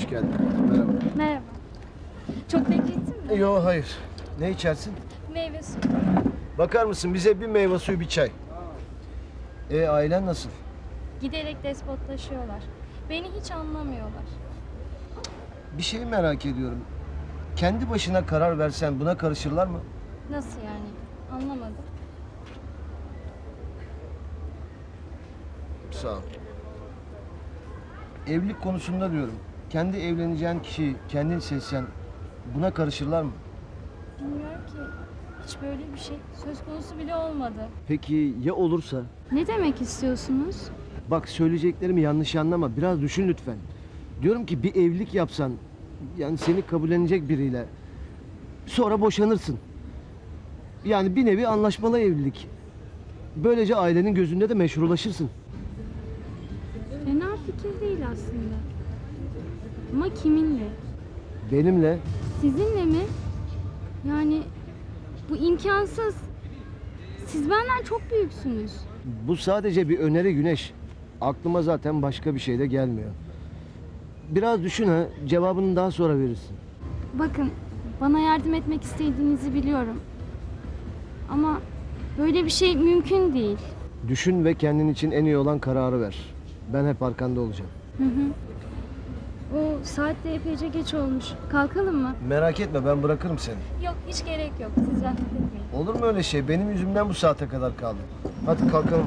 geldin. Merhaba. Merhaba. Çok beklettin mi? Yok hayır. Ne içersin? Meyve suyu. Bakar mısın bize bir meyve suyu bir çay. E ailen nasıl? Giderek despotlaşıyorlar. Beni hiç anlamıyorlar. Bir şeyi merak ediyorum. Kendi başına karar versen buna karışırlar mı? Nasıl yani? Anlamadım. Sağ ol. Evlilik konusunda diyorum. Kendi evleneceğin kişiyi kendin seçsen buna karışırlar mı? Bilmiyorum ki. Hiç böyle bir şey söz konusu bile olmadı. Peki ya olursa? Ne demek istiyorsunuz? Bak söyleyeceklerimi yanlış anlama. Biraz düşün lütfen. Diyorum ki bir evlilik yapsan yani seni kabullenecek biriyle sonra boşanırsın. Yani bir nevi anlaşmalı evlilik. Böylece ailenin gözünde de meşrulaşırsın. Fena fikir değil aslında. Ama kiminle? Benimle Sizinle mi? Yani bu imkansız. Siz benden çok büyüksünüz. bu sadece bir öneri Güneş. Aklıma zaten başka bir şey de gelmiyor. Biraz düşün ha. Cevabını daha sonra verirsin. Bakın, bana yardım etmek istediğinizi biliyorum. Ama böyle bir şey mümkün değil. Düşün ve kendin için en iyi olan kararı ver. Ben hep arkanda olacağım. Hı hı. O saat de epeyce geç olmuş. Kalkalım mı? Merak etme ben bırakırım seni. Yok, hiç gerek yok. Siz rahat etmeyin. Olur mu öyle şey? Benim yüzümden bu saate kadar kaldı. Hadi kalkalım.